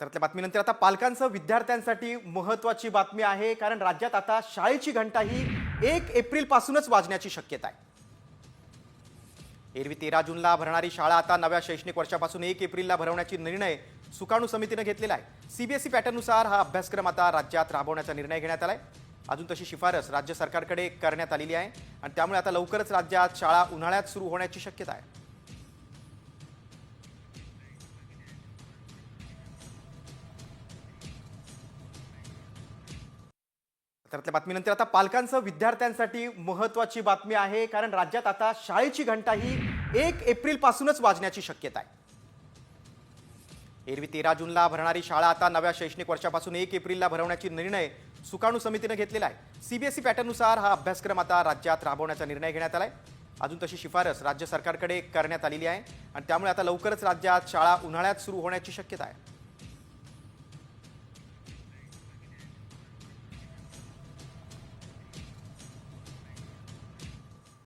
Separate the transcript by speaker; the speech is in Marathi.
Speaker 1: त्यातल्या बातमीनंतर आता पालकांसह विद्यार्थ्यांसाठी महत्वाची बातमी आहे कारण राज्यात आता शाळेची घंटा ही एक एप्रिल पासूनच वाजण्याची शक्यता आहे. एरवी तेरा जूनला भरणारी शाळा आता नव्या शैक्षणिक वर्षापासून एक एप्रिलला भरवण्याची निर्णय सुकाणू समितीनं घेतलेला आहे. सीबीएसई पॅटर्ननुसार हा अभ्यासक्रम आता राज्यात राबवण्याचा निर्णय घेण्यात आला आहे अजून तशी शिफारस राज्य सरकारकडे करण्यात आलेली आहे आणि त्यामुळे आता लवकरच राज्यात शाळा उन्हाळ्यात सुरू होण्याची शक्यता आहे. त्यातल्या बातमीनंतर आता पालकांसह विद्यार्थ्यांसाठी महत्वाची बातमी आहे कारण राज्यात आता शाळेची घंटा ही एक एप्रिल पासूनच वाजण्याची शक्यता आहे. एरवी तेरा जूनला भरणारी शाळा आता नव्या शैक्षणिक वर्षापासून एक एप्रिलला भरवण्याची निर्णय सुकाणू समितीनं घेतलेला आहे. सीबीएसई पॅटर्ननुसार हा अभ्यासक्रम आता राज्यात राबवण्याचा निर्णय घेण्यात आलाय. अजून तशी शिफारस राज्य सरकारकडे करण्यात आलेली आहे आणि त्यामुळे आता लवकरच राज्यात शाळा उन्हाळ्यात सुरू होण्याची शक्यता आहे.